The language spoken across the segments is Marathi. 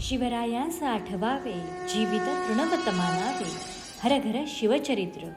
शिवरायास आठवावे जीवित तृणवत मानावे हरघर शिवचरित्र.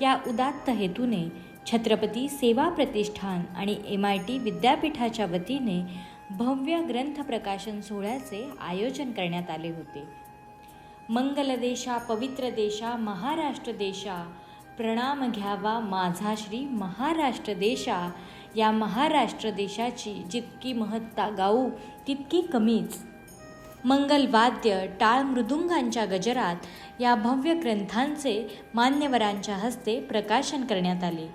या उदात्त हेतूने छत्रपती सेवा प्रतिष्ठान आणि एम आय टी विद्यापीठाच्या वतीने भव्य ग्रंथ प्रकाशन सोहळ्याचे आयोजन करण्यात आले होते. मंगल देशा पवित्र देशा महाराष्ट्र देशा. प्रणाम घ्यावा माझा श्री महाराष्ट्र देशा. या महाराष्ट्र देशाची जितकी महत्ता गाऊ तितकी कमीच. मंगलवाद्य टाळ मृदुंगांच्या गजरात या भव्य ग्रंथांचे मान्यवरांच्या हस्ते प्रकाशन करण्यात आले.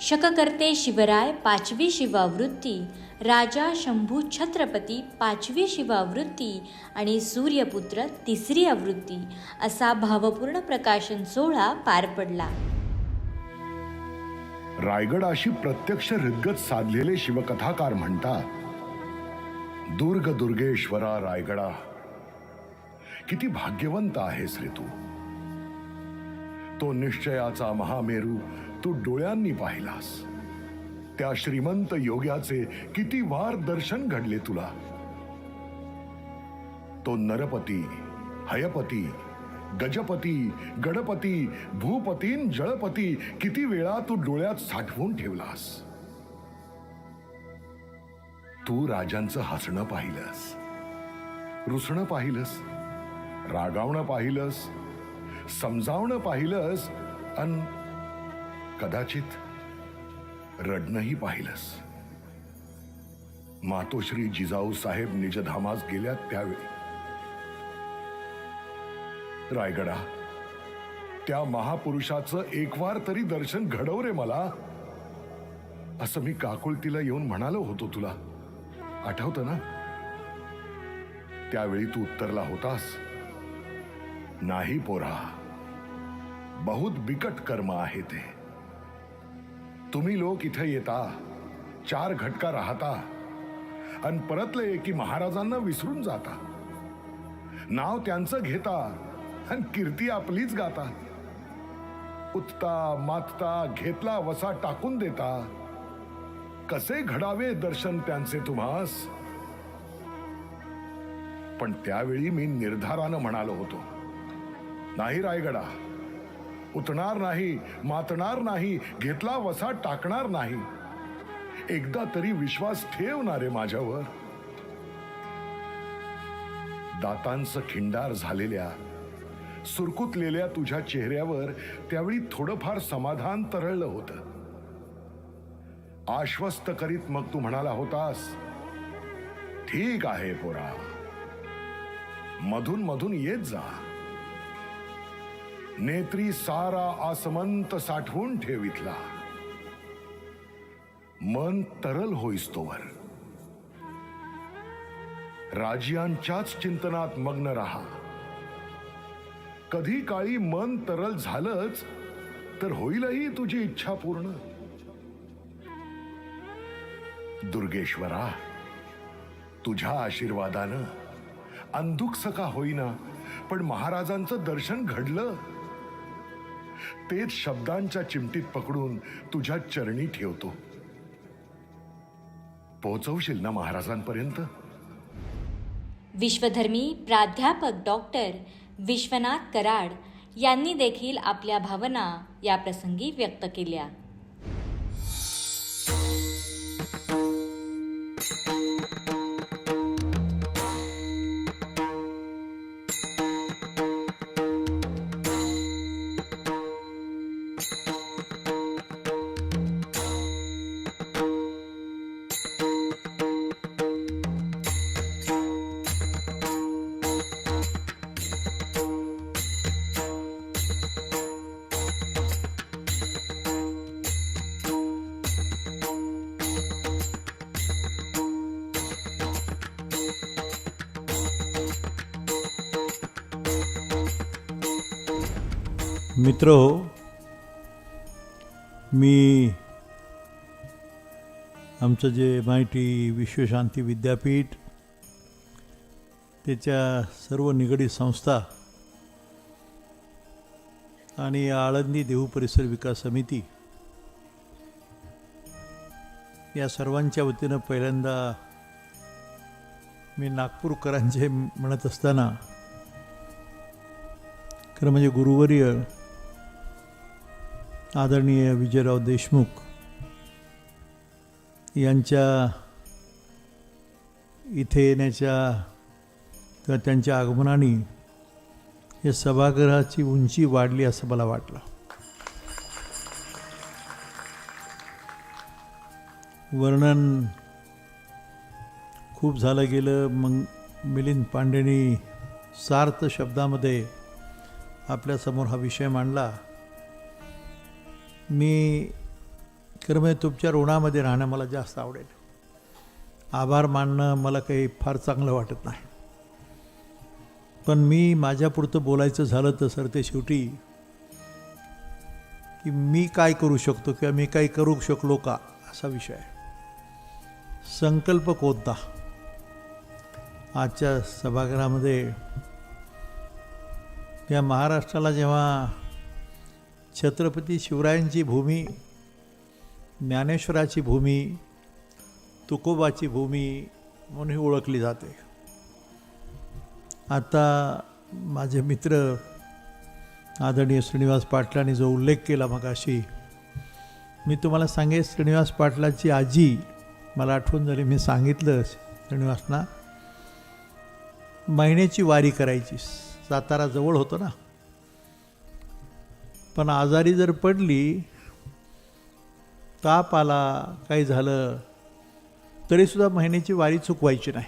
शककर्ते शिवराय पाचवी शिवावृत्ती राजा शंभू छत्रपती पाचवी शिवावृत्ती आणि सूर्यपुत्र तिसरी आवृत्ती असा भावपूर्ण प्रकाशन सोहळा पार पडला. रायगडाशी प्रत्यक्ष हृदगत साधलेले शिवकथाकार म्हणतात दुर्ग दुर्गेश्वरा रायगडा. किती भाग्यवंत आहेस रे तू. तो निश्चयाचा महामेरू तू डोळ्यांनी पाहिलास. त्या श्रीमंत योग्याचे किती वार दर्शन घडले तुला. तो नरपती हयपती गजपती गणपती भूपतीन जळपती किती वेळा तू डोळ्यात साठवून ठेवलास. तू राजांचं हसणं पाहिलंस. रुसणं पाहिलंस. रागावणं पाहिलंस. समजावणं पाहिलंस. अन कदाचित रडणंही पाहिलंस. मातोश्री जिजाऊ साहेब निजधामास गेल्या त्यावेळी. रायगडा त्या महापुरुषाचं एकवार तरी दर्शन घडव रे मला. असं मी काकुळतीला येऊन म्हणालो होतो तुला. आठवतं ना? त्यावेळी तू उत्तरला होतास. नाही पोरा. बहुत बिकट कर्म आहे ते. तुम्ही लोक इथे येता चार घटका राहता आणि परतले की महाराजांना विसरून जाता. नाव त्यांचं घेता आणि कीर्ती आपलीच गाता. उठता मातता घेतला वसा टाकून देता. कसे घडावे दर्शन त्यांचे तुम्हास? पण त्यावेळी मी निर्धारानं म्हणालो होतो नाही रायगडा उतणार नाही मातणार नाही घेतला वसा टाकणार नाही. एकदा तरी विश्वास ठेवणारे माझ्यावर. दातांचं खिंडार झालेल्या सुरकुतलेल्या तुझ्या चेहऱ्यावर त्यावेळी थोडंफार समाधान तरळलं होतं. आश्वस्त करीत मग तू म्हणाला होतास ठीक आहे पोरा मधून मधून येत जा. नेत्री सारा आसमंत साठवून ठेवितला. मन तरल होईस तोवर. राजियांच्याच चिंतनात मग्न राहा. कधी काळी मन तरल झालंच तर होईलही तुझी इच्छा पूर्ण. दुर्गेश्वरा तुझ्या आशीर्वादानं अंधुक का होईना पण महाराजांचं दर्शन घडलं. तेच शब्दांच्या चिमटीत पकडून तुझ्या चरणी ठेवतो. पोहोचवशील ना महाराजांपर्यंत? विश्वधर्मी प्राध्यापक डॉक्टर विश्वनाथ कराड यांनी देखील आपल्या भावना या प्रसंगी व्यक्त केल्या. मित्र हो, मी आमचं जे एम आय टी विश्वशांती विद्यापीठ त्याच्या सर्व निगडीत संस्था आणि आळंदी देहू परिसर विकास समिती या सर्वांच्या वतीनं पहिल्यांदा मी नागपूरकरांचे म्हणत असताना खरं म्हणजे गुरुवर्य आदरणीय विजयराव देशमुख यांच्या इथे येण्याच्या किंवा त्यांच्या आगमनाने या सभागृहाची उंची वाढली असं मला वाटलं. वर्णन खूप झालं गेलं. मग मिलिंद पांडेनी सार्थ शब्दामध्ये आपल्यासमोर हा विषय मांडला. मी खरं तुमच्या ऋणामध्ये राहणं मला जास्त आवडेल. आभार मानणं मला काही फार चांगलं वाटत नाही. पण मी माझ्यापुरतं बोलायचं झालं तर सर ते शेवटी की मी काय करू शकतो किंवा मी काय करू शकलो का असा विषय आहे. संकल्प कोणता? आजच्या सभागृहामध्ये या महाराष्ट्राला जेव्हा छत्रपती शिवरायांची भूमी ज्ञानेश्वराची भूमी तुकोबाची भूमी म्हणून ही ओळखली जाते. आता माझे मित्र आदरणीय श्रीनिवास पाटलांनी जो उल्लेख केला मग अशी मी तुम्हाला सांगेन श्रीनिवास पाटलाची आजी मला आठवण झाली मी सांगितलं श्रीनिवासना महिन्याची वारी करायची सातारा जवळ होतं ना. पण आजारी जर पडली ताप आला काही झालं तरीसुद्धा महिन्याची वारी चुकवायची नाही.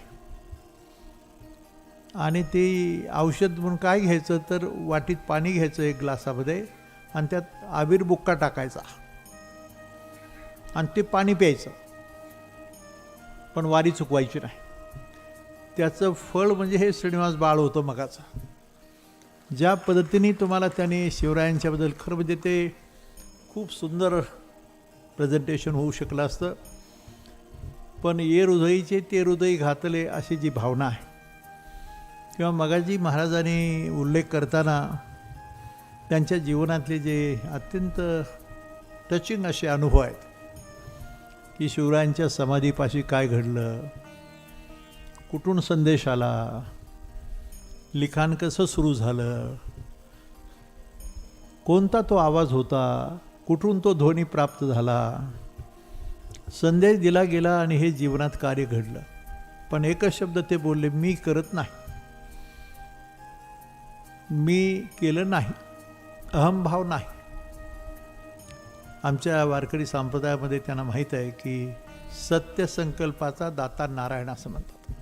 आणि ते औषध म्हणून काय घ्यायचं तर वाटीत पाणी घ्यायचं एक ग्लासामध्ये आणि त्यात आबीर बुक्का टाकायचा. आणि ते पाणी प्यायचं. पण वारी चुकवायची नाही. त्याचं फळ म्हणजे हे श्रीनिवास बाळ होतं मगाचं. ज्या पद्धतीने तुम्हाला त्याने शिवरायांच्याबद्दल खरं म्हणजे ते खूप सुंदर प्रेझेंटेशन होऊ शकलं असतं. पण ये हृदयीचे ते हृदय घातले अशी जी भावना आहे. किंवा मगाजी महाराजांनी उल्लेख करताना त्यांच्या जीवनातले जे अत्यंत टचिंग असे अनुभव आहेत की शिवरायांच्या समाधीपाशी काय घडलं कुठून संदेश आला लिखाण कसं सुरू झालं? कोणता तो आवाज होता? कुठून तो ध्वनी प्राप्त झाला? संदेश दिला गेला आणि हे जीवनात कार्य घडलं. पण एकच शब्द ते बोलले मी करत नाही. मी केलं नाही. अहमभाव नाही. आमच्या वारकरी संप्रदायामध्ये त्यांना माहीत आहे की सत्य संकल्पाचा दाता नारायण असं म्हणतात.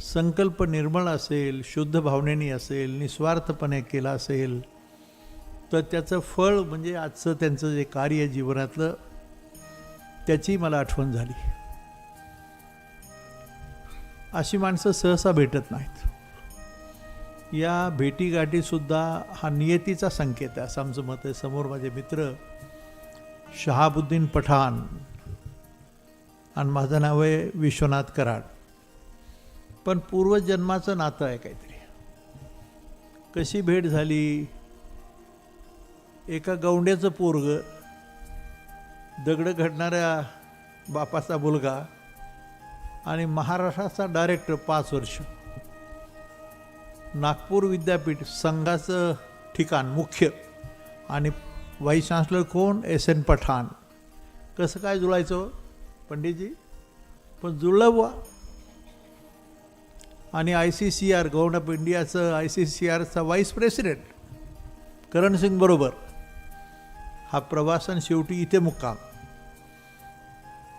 संकल्प निर्मळ असेल शुद्ध भावनेने असेल निस्वार्थपणे केला असेल तर त्याचं फळ म्हणजे आजचं त्यांचं जे कार्य जीवनातलं त्याची मला आठवण झाली. अशी माणसं सहसा भेटत नाहीत. या भेटीगाठीसुद्धा हा नियतीचा संकेत आहे असं आमचं मत आहे. समोर माझे मित्र शहाबुद्दीन पठाण आणि माझं नाव आहे विश्वनाथ कराड. पण पूर्वजन्माचं नातं आहे काहीतरी. कशी भेट झाली? एका गौंड्याचं पोरग दगडं घडणाऱ्या बापाचा मुलगा आणि महाराष्ट्राचा डायरेक्टर पाच वर्ष. नागपूर विद्यापीठ संघाचं ठिकाण मुख्य आणि व्हाईस चान्सलर कोण? S N Pathan. कसं काय जुळायचं? पंडितजी? पण जुळलं बुवा. आणि I C C R govern of इंडियाचं आय सी सी आरचा व्हाईस प्रेसिडेंट करण सिंग बरोबर. हा प्रवासन शेवटी इथे मुक्काम.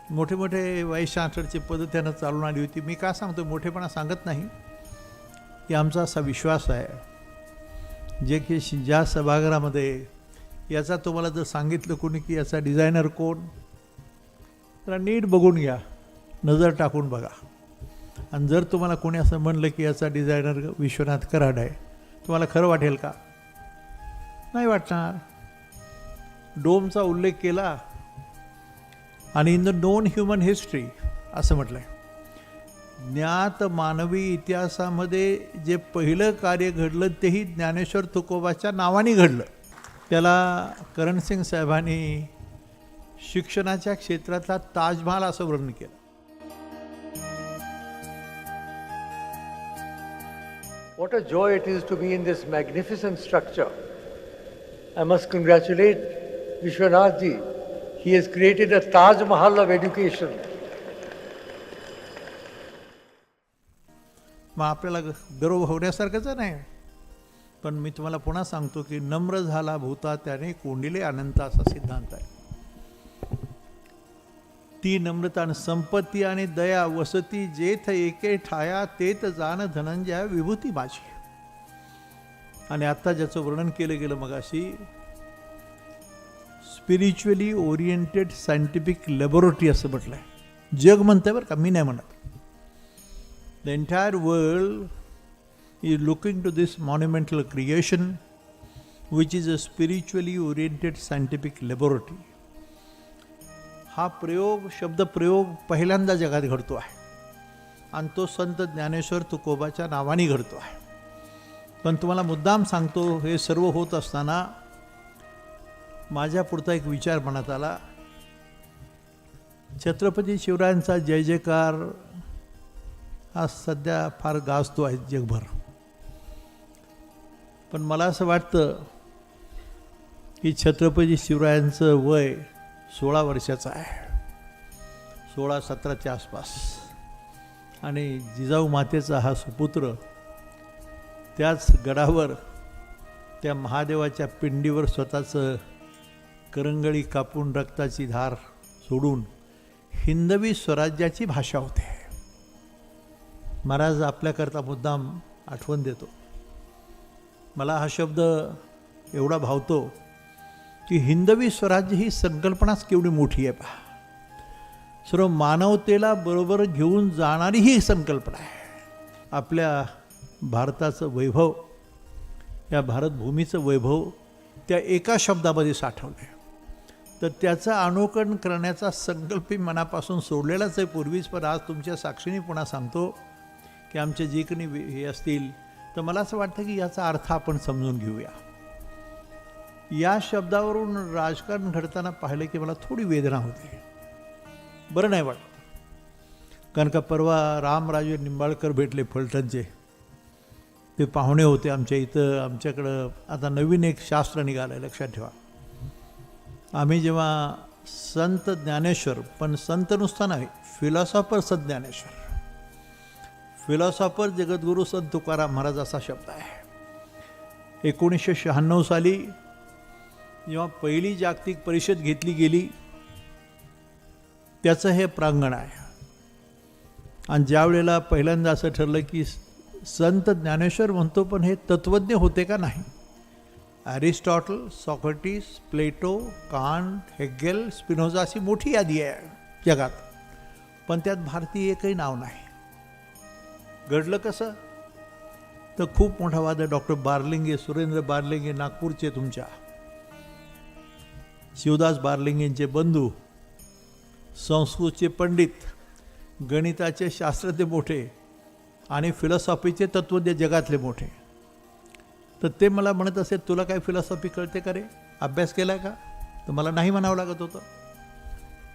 मोठे मोठे व्हाईस चान्सलरची पदं त्यानं चालून आली होती. मी का सांगतो? मोठेपणा सांगत नाही. की आमचा असा विश्वास आहे. जे की ज्या सभागृहामध्ये याचा तुम्हाला जर सांगितलं कोणी की याचा डिझायनर कोण तर नीट बघून घ्या. नजर टाकून बघा. आणि जर तुम्हाला कोणी असं म्हणलं की याचा डिझायनर विश्वनाथ कराड आहे तुम्हाला खरं वाटेल का? नाही वाटणार. डोमचा उल्लेख केला आणि in the known human history असं म्हटलं आहे ज्ञात मानवी इतिहासामध्ये जे पहिलं कार्य घडलं तेही ज्ञानेश्वर तुकोबाच्या नावाने घडलं. त्याला करणसिंग साहेबांनी शिक्षणाच्या क्षेत्रातला ताजमहाल असं वर्णन केलं. What a joy it is to be in this magnificent structure. I must congratulate Vishwanath ji. He has created a Taj Mahal of education. मग आपल्याला गर्व होण्यासारखंच नाही पण मी तुम्हाला पुन्हा सांगतो की नम्र झाला भूता त्याने कोंडिले अनंत असा सिद्धांत आहे ती नम्रता आणि संपत्ती आणि दया वसती जेथ एके ठाया तेथ जाण धनंजय विभूती माझी. आणि आत्ता ज्याचं वर्णन केलं गेलं मगाशी स्पिरिच्युअली ओरिएंटेड सायंटिफिक लॅबोरेटरी असं म्हटलं आहे जग म्हणतंय बरं का मी नाही म्हणत. The entire world is looking to this monumental creation which is a spiritually oriented scientific laboratory हा प्रयोग शब्दप्रयोग पहिल्यांदा जगात घडतो आहे. आणि तो संत ज्ञानेश्वर तुकोबाच्या नावाने घडतो आहे. पण तुम्हाला मुद्दाम सांगतो हे सर्व होत असताना माझ्या पुढचा एक विचार मनात आला. छत्रपती शिवरायांचा जय जयकार हा सध्या फार गाजतो आहे जगभर. पण मला असं वाटतं की छत्रपती शिवरायांचं वय सोळा वर्षाचा आहे. सोळा सतराच्या आसपास. आणि जिजाऊ मातेचा हा सुपुत्र त्याच गडावर त्या महादेवाच्या पिंडीवर स्वतःचं करंगळी कापून रक्ताची धार सोडून हिंदवी स्वराज्याची भाषा होते. महाराज आपल्याकरता मुद्दाम आठवण देतो. मला हा शब्द एवढा भावतो की हिंदवी स्वराज्य ही संकल्पनाच केवढी मोठी आहे पहा. सर्व मानवतेला बरोबर घेऊन जाणारी ही संकल्पना आहे. आपल्या भारताचं वैभव या भारतभूमीचं वैभव त्या एका शब्दामध्ये साठवलं आहे तर त्याचं अनुकरण करण्याचा संकल्प मनापासून सोडलेलाच आहे. पूर्वीच पण आज तुमच्या साक्षीने पुन्हा सांगतो की आमचे जे कोणी हे असतील तर मला असं वाटतं की याचा अर्थ आपण समजून घेऊया. या शब्दावरून राजकारण घडताना पाहिलं की मला थोडी वेदना होती. बरं नाही वाटत कारण का परवा रामराजे निंबाळकर भेटले फलटणचे. ते पाहुणे होते आमच्या इथं आमच्याकडं. आता नवीन एक शास्त्र निघालं आहे लक्षात ठेवा. आम्ही जेव्हा संत ज्ञानेश्वर पण संत नुसता नाही फिलॉसॉफर संत ज्ञानेश्वर. फिलॉसॉफर जगद्गुरू संत तुकाराम महाराज असा शब्द आहे. एकोणीसशे शहाण्णव साली जेव्हा पहिली जागतिक परिषद घेतली गेली त्याचं हे प्रांगण आहे. आणि ज्या वेळेला पहिल्यांदा असं ठरलं की संत ज्ञानेश्वर म्हणतो पण हे तत्वज्ञ होते का नाही? Aristotle Socrates Plato Kant Hegel Spinoza अशी मोठी यादी आहे जगात. पण त्यात भारतीय एकही नाव नाही. घडलं कसं? तर खूप मोठा वाद आहे. डॉक्टर बार्लिंगे सुरेंद्र बार्लिंगे नागपूरचे तुमच्या. शिवदास बार्लिंगेंचे बंधू संस्कृतचे पंडित गणिताचे शास्त्रज्ञ मोठे आणि फिलॉसॉफीचे तत्वज्ञ जगातले मोठे. तर ते मला म्हणत असेल तुला काय फिलॉसॉफी कळते का रे? अभ्यास केला का? तर मला नाही म्हणावं लागत होतं.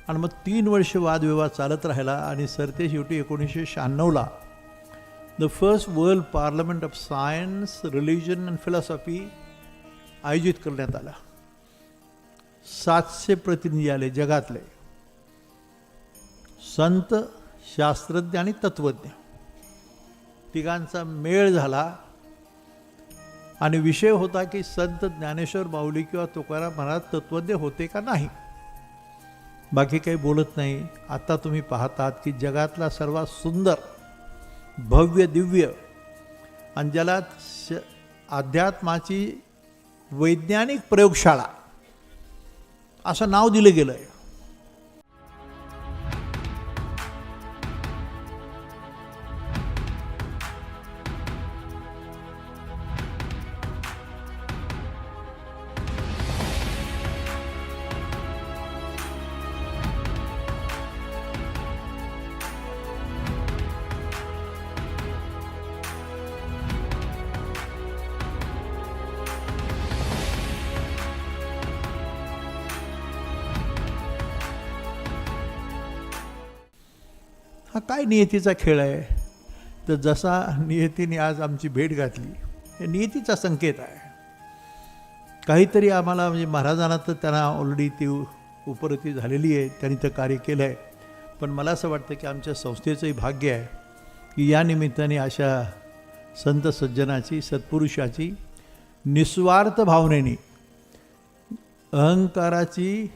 आणि मग तीन वर्ष वादविवाद चालत राहिला आणि सरते शेवटी एकोणीसशे शहाण्णवला the first world parliament of science religion and philosophy आयोजित करण्यात आला. सातशे प्रतिनिधी आले जगातले. संत शास्त्रज्ञ आणि तत्त्वज्ञ तिघांचा मेळ झाला. आणि विषय होता की संत ज्ञानेश्वर माऊली किंवा तुकाराम महाराज तत्वज्ञ होते का नाही? बाकी काही बोलत नाही. आता तुम्ही पाहतात की जगातला सर्वात सुंदर भव्य दिव्य आणि ज्याला श अध्यात्माची वैज्ञानिक प्रयोगशाळा असं नाव दिलं गेलं आहे हा काय नियतीचा खेळ आहे? तर जसा नियतीने आज आमची भेट घातली हे नियतीचा संकेत आहे. काहीतरी आम्हाला म्हणजे महाराजांना तर त्यांना ऑलरेडी ती उपरती झालेली आहे त्यांनी तर कार्य केलं आहे पण मला असं वाटतं की आमच्या संस्थेचंही भाग्य आहे की या निमित्ताने अशा संत सज्जनाची सत्पुरुषाची निस्वार्थ भावनेने अहंकाराची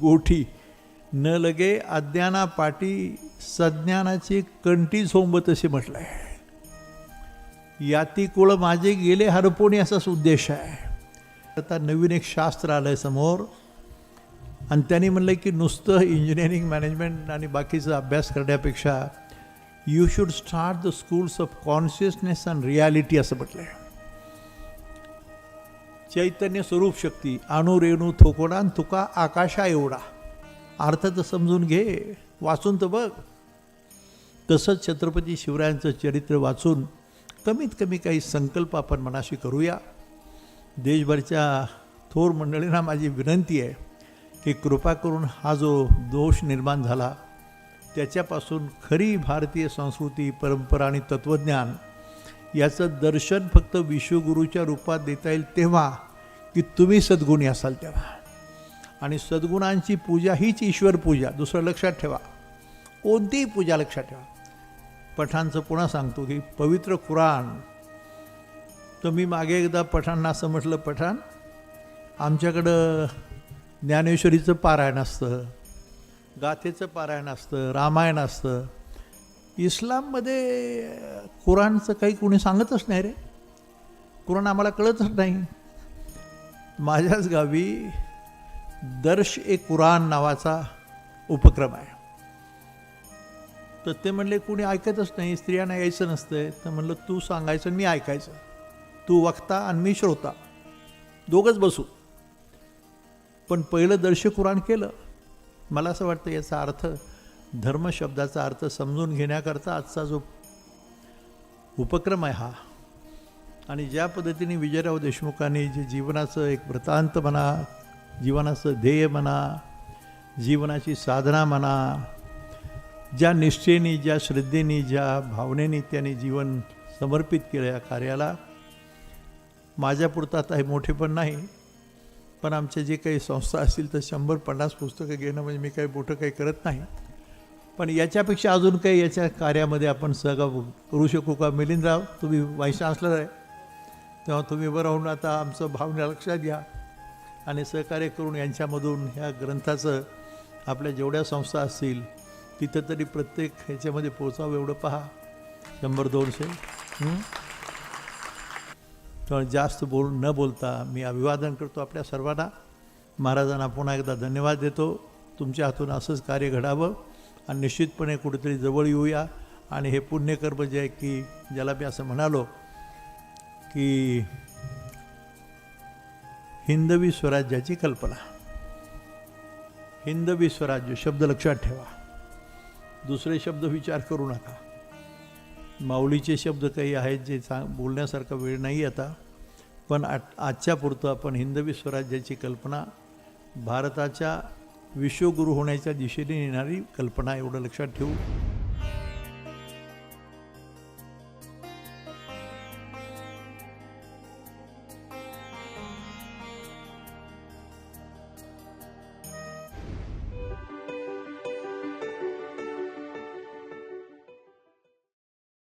गोठी न लगे अज्ञाना पाटी सज्ञानाची कंटी झोंबत असे म्हटलं आहे याती कुळ माझे गेले हरपोणी असाच उद्देश आहे. आता नवीन एक शास्त्र आलं आहे समोर. आणि त्यांनी म्हणलं की नुसतं इंजिनिअरिंग मॅनेजमेंट आणि बाकीचा अभ्यास करण्यापेक्षा you should start the schools of consciousness and reality असं म्हटलं आहे चैतन्य स्वरूप शक्ती अणु रेणू थोकोडा आणि तुका आकाशा एवढा. अर्थ तर समजून घे वाचून तर बघ. तसंच छत्रपती शिवरायांचं चरित्र वाचून कमीत कमी काही संकल्प आपण मनाशी करूया. देशभरच्या थोर मंडळींना माझी विनंती आहे की कृपा करून हा जो दोष निर्माण झाला त्याच्यापासून खरी भारतीय संस्कृती परंपरा आणि तत्त्वज्ञान याचं दर्शन फक्त विश्वगुरूच्या रूपात देता येईल तेव्हा की तुम्ही सद्गुणी असाल तेव्हा. आणि सद्गुणांची पूजा हीच ईश्वर पूजा. दुसरं लक्षात ठेवा. कोणतीही पूजा लक्षात ठेवा. पठाणचं पुन्हा सांगतो की पवित्र कुराण. तर मी मागे एकदा पठाणना असं म्हटलं पठाण आमच्याकडं ज्ञानेश्वरीचं पारायण असतं गाथेचं पारायण असतं रामायण असतं. इस्लाममध्ये कुराणचं काही कोणी सांगतच नाही रे. कुराण आम्हाला कळतच नाही. माझ्याच गावी दर्श ए कुराण नावाचा उपक्रम आहे. तर ते म्हणले कुणी ऐकतच नाही स्त्रियांना यायचं नसतंय. तर म्हणलं तू सांगायचं मी ऐकायचं. तू वक्ता आणि मी श्रोता. दोघंच बसू. पण पहिलं दर्श कुराण केलं. मला असं वाटतं याचा अर्थ धर्म शब्दाचा अर्थ समजून घेण्याकरता आजचा जो उपक्रम आहे हा आणि ज्या पद्धतीने विजयराव देशमुखांनी जे जीवनाचं एक वृत्तांत म्हणा जीवनाचं ध्येय म्हणा जीवनाची साधना म्हणा ज्या निष्ठेने ज्या श्रद्धेने ज्या भावनेने त्याने जीवन समर्पित केलं या कार्याला माझ्यापुरतं आता हे मोठे पण नाही पण आमचे जे काही संस्था असतील तर शंभर पन्नास पुस्तकं घेणं म्हणजे मी काही मोठं काही करत नाही. पण याच्यापेक्षा अजून काही याच्या कार्यामध्ये आपण सहभाग करू शकू का? मिलिंदराव तुम्ही वाईस चान्सलर आहे. तेव्हा तुम्ही बरं राहून आता आमचं भावना लक्षात घ्या. आणि सहकार्य करून यांच्यामधून ह्या ग्रंथाचं आपल्या जेवढ्या संस्था असतील तिथं तरी प्रत्येक ह्याच्यामध्ये पोचावं एवढं पहा. शंभर दोनशे. तर जास्त बोल न बोलता मी अभिवादन करतो आपल्या सर्वांना. महाराजांना पुन्हा एकदा धन्यवाद देतो. तुमच्या हातून असंच कार्य घडावं आणि निश्चितपणे कुठेतरी जवळ येऊया. आणि हे पुण्यकर्म जे आहे की ज्याला मी असं म्हणालो की हिंदवी स्वराज्याची कल्पना. हिंदवी स्वराज्य शब्द लक्षात ठेवा. दुसरे शब्द विचार करू नका. माऊलीचे शब्द काही आहेत जे सांग बोलण्यासारखा वेळ नाही आता पण आ आजच्या पुरतं आपण हिंदवी स्वराज्याची कल्पना भारताच्या विश्वगुरू होण्याच्या दिशेने येणारी कल्पना एवढं लक्षात ठेवू.